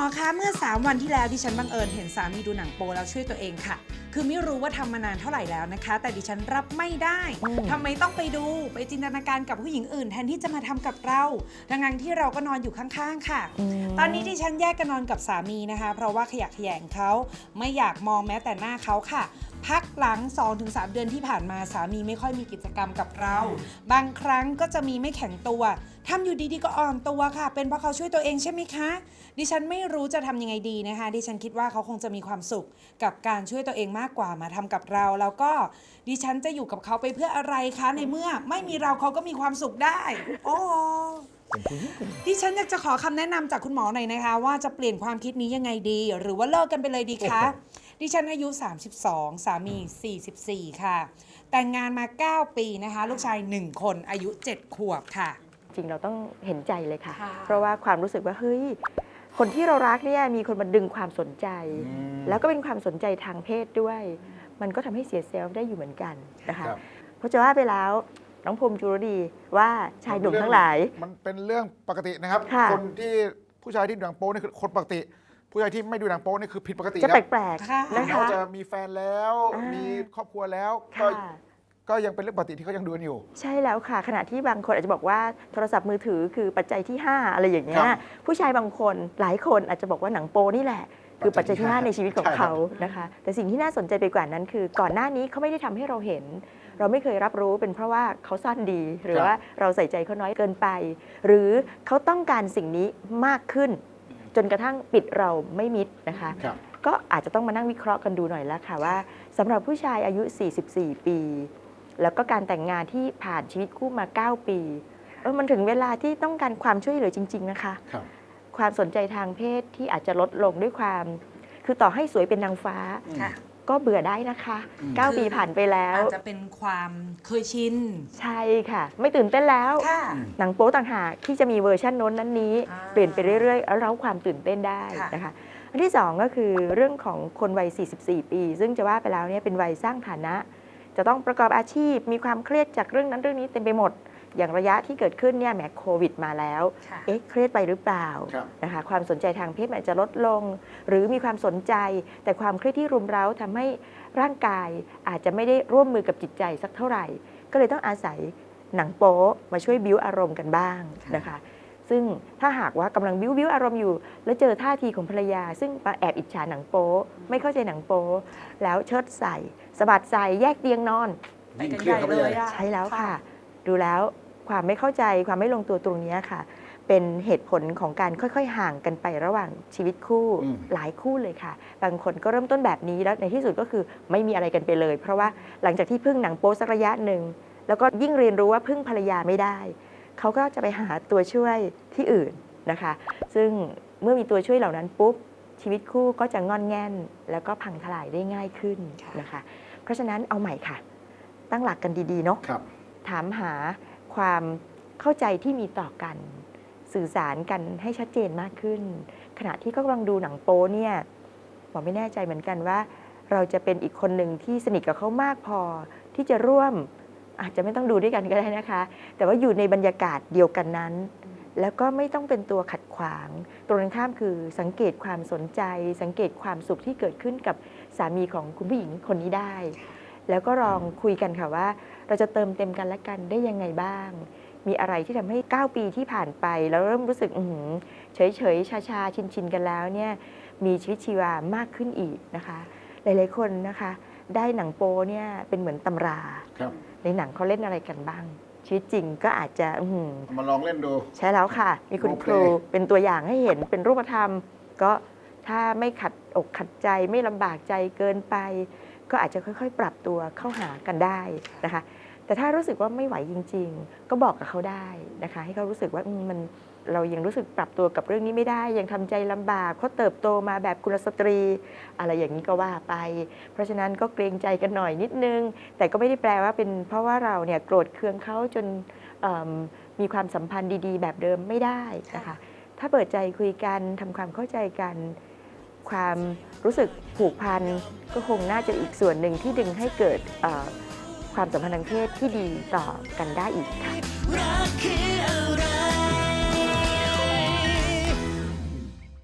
อคะเมื่อ 3 วันที่แล้วดิฉันบังเอิญเห็นสามีดูหนังโปแล้วช่วยตัวเองค่ะ คือไม่รู้ว่าทำมานานเท่าไหร่แล้วนะคะ แต่ดิฉันรับไม่ได้อืมทำไมต้องไปดูไปจินตนาการกับผู้หญิงอื่น แทนที่จะมาทำกับเรา ดังๆที่เราก็นอนอยู่ข้างๆค่ะมตอนนี้ดิฉันแยกกันนอนกับสามีนะคะ เพราะว่าขยะแขยงเขาไม่อยากมองแม้แต่หน้าเขาค่ะ พักหลัง 2-3 เดือนที่ผ่านมาสามีไม่ค่อยมีกิจกรรมกับเรา บางครั้งก็จะมีไม่แข็งตัวทำอยู่ดีๆก็อ่อนตัวค่ะ เป็นเพราะเขาช่วยตัวเองใช่ไหมคะ ดิฉันไม่รู้จะทำยังไงดีนะคะ ดิฉันคิดว่าเขาคงจะมีความสุขกับการช่วยตัวเองมากกว่ามาทำกับเรา แล้วก็ดิฉันจะอยู่กับเขาไปเพื่ออะไรคะในเมื่อ ไม่มีเราเขาก็มีความสุขได้ โอ้ดิฉันอยากจะขอคำแนะนำจากคุณหมอหน่อยนะคะ ว่าจะเปลี่ยนความคิดนี้ยังไงดี หรือว่าเลิกกันไปเลยดีคะ ดิฉันอายุ 32 สามี 44 ค่ะ แต่งงานมา 9 ปีนะคะ ลูกชาย 1 คนอายุ 7 ขวบค่ะ จริงเราต้องเห็นใจเลยค่ะค่ะเพราะว่าความรู้สึกว่าเฮ้ยคนที่เรารักเนี่ยมีคนมาดึงความสนใจอืมแล้วก็เป็นความสนใจทางเพศด้วย มันก็ทำให้เสียเซลล์ได้อยู่เหมือนกันนะคะครับเพราะจะว่าไปแล้วน้องภูมิจุรดีว่าชายหนุ่มทั้งหลาย มันเป็นเรื่องปกตินะครับค่ะคนที่ผู้ชายที่ดูหนังโป๊นี่คือคนปกติ ผู้ชายที่ไม่ดูหนังโป๊นี่คือผิดปกติจะครับแปลกค่ะ ๆนะเขาคะ จะมีแฟนแล้ว อ่ามี มีครอบครัวแล้วก็ค่ะ ก็ยังเป็นเรื่องปกติที่เขายังดูกันอยู่ ใช่แล้วค่ะ ขณะที่บางคนอาจจะบอกว่าโทรศัพท์มือถือคือปัจจัยที่ 5 อะไรอย่างเงี้คยรับผู้ชายบางคนหลายคนอาจจะบอกว่าหนังโปนี่แหละ คือปัจจัยที่ 5 ในชีวิตของใช่ครับ เขานะคะ แต่สิ่งที่น่าสนใจไปกว่านั้นคือ ก่อนหน้านี้เขาไม่ได้ทำให้เราเห็น เราไม่เคยรับรู้เป็นเพราะว่าเขาซ่อนดี หรือว่าเราใส่ใจเขาน้อยเกินไป หรือเขาต้องการสิ่งนี้มากขึ้น จนกระทั่งปิดเราไม่มิดนะคะ ครับ ก็อาจจะต้องมานั่งวิเคราะห์กันดูหน่อยแล้วค่ะว่าสำหรับผู้ชายอายุ 44 ปี แล้วก็การแต่งงานที่ผ่านชีวิตคู่มา 9 ปีเออมันถึงเวลาที่ต้องการความช่วยเหลือจริง ๆ นะคะ ครับ ความสนใจทางเพศที่อาจจะลดลงด้วยความ คือต่อให้สวยเป็นนางฟ้า ค่ะ ก็เบื่อได้นะคะ อืม 9 ปีผ่านไปแล้ว อาจจะเป็นความเคยชินใช่ค่ะ ไม่ตื่นเต้นแล้ว ค่ะหนังโป๊ต่างหากที่จะมีเวอร์ชันโน้นนั้นนี้ อ่าเปลี่ยนไปเรื่อยๆแล้วเราความตื่นเต้นได้ค่ะ นะคะ อันที่สองก็คือเรื่องของคนวัย 44 ปี ซึ่งจะว่าไปแล้วเนี่ยเป็นวัยสร้างฐานะ จะต้องประกอบอาชีพมีความเครียดจากเรื่องนั้นเรื่องนี้เต็มไปหมด อย่างระยะที่เกิดขึ้นเนี่ยแหมโควิดมาแล้ว ค่ะ เอ๊ะเครียดไปหรือเปล่าครับ นะคะความสนใจทางเพศมันอาจจะลดลง หรือมีความสนใจ แต่ความเครียดที่รุมเร้าทำให้ร่างกายอาจจะไม่ได้ร่วมมือกับจิตใจสักเท่าไหร่ ก็เลยต้องอาศัยหนังโป๊มาช่วยบิ้วอารมณ์กันบ้างนะคะ ซึ่งถ้าหากว่ากำลังบิ้วบิ้วอารมณ์อยู่ แล้วเจอท่าทีของภรรยา ซึ่งมาแอบอิจฉาหนังโป๊ไม่เข้าใจหนังโป๊แล้วเชิดใส่สะบัดใส่แยกเตียงนอน ไปกันใหญ่เลยอะใช่แล้วค่ะ ดูแล้ว ความไม่เข้าใจความไม่ลงตัวตรงนี้ค่ะ เป็นเหตุผลของการค่อยๆ ห่างกันไประหว่างชีวิตคู่อืมหลายคู่เลยค่ะ บางคนก็เริ่มต้นแบบนี้แล้วในที่สุดก็คือไม่มีอะไรกันไปเลย เพราะว่าหลังจากที่พึ่งหนังโป๊สักระยะหนึ่งแล้วก็ยิ่งเรียนรู้ว่าพึ่งภรรยาไม่ได้ เขาก็จะไปหาตัวช่วยที่อื่นนะคะ ซึ่งเมื่อมีตัวช่วยเหล่านั้นปุ๊บชีวิตคู่ก็จะงอนแง่น แล้วก็พังทลายได้ง่ายขึ้นนะคะ เพราะฉะนั้นเอาใหม่ค่ะ ตั้งหลักกันดีๆเนาะครับถามหา ความเข้าใจที่มีต่อกัน สื่อสารกันให้ชัดเจนมากขึ้น ขณะที่ก็กำลังดูหนังโป๊เนี่ยหมอไม่แน่ใจเหมือนกันว่า เราจะเป็นอีกคนหนึ่งที่สนิทกับเขามากพอที่จะร่วมอาจจะไม่ต้องดูด้วยกันก็ได้นะคะ แต่ว่าอยู่ในบรรยากาศเดียวกันนั้น แล้วก็ไม่ต้องเป็นตัวขัดขวาง ตรงกันข้ามคือสังเกตความสนใจ สังเกตความสุขที่เกิดขึ้นกับสามีของคุณผู้หญิงคนนี้ได้ แล้วก็ลองคุยกันค่ะว่า เราจะเติมเต็มกันและกันได้ยังไงบ้าง มีอะไรที่ทำให้ 9 ปีที่ผ่านไป แล้วเริ่มรู้สึกเฉยเฉยๆชาชาชินชินๆกันแล้วเนี่ยมีชีวิตชีวามากขึ้นอีกนะคะ หลายๆคนนะคะ ได้หนังโป๊เนี่ยเป็นเหมือนตำราครับในหนังเขาเล่นอะไรกันบ้าง ชีวิตจริงก็อาจจะอื้อหือเอามาลองเล่นดู ใช่แล้วค่ะ มีคุณโอเคครูเป็นตัวอย่างให้เห็นเป็นรูปธรรม ก็ถ้าไม่ขัดอกขัดใจไม่ลำบากใจเกินไป ก็อาจจะค่อยๆ ปรับตัวเข้าหากันได้นะคะ แต่ถ้ารู้สึกว่าไม่ไหวจริง ๆ ก็บอกกับเขาได้นะคะ ให้เขารู้สึกว่ามันเรายังรู้สึกปรับตัวกับเรื่องนี้ไม่ได้ ยังทำใจลำบากเขาเติบโตมาแบบกุลสตรี อะไรอย่างนี้ก็ว่าไป เพราะฉะนั้นก็เกรงใจกันหน่อยนิดนึง แต่ก็ไม่ได้แปลว่าเป็นเพราะว่าเราเนี่ยโกรธเคืองเขาจนมมีความสัมพันธ์ดี ๆ แบบเดิมไม่ได้นะคะ ถ้าเปิดใจคุยกันทำความเข้าใจกัน ความรู้สึกผูกพันก็คงน่าจะอีกส่วนหนึ่งที่ดึงให้เกิดความสัมพันธ์ทางเพศที่ดีต่อกันได้อีกค่ะ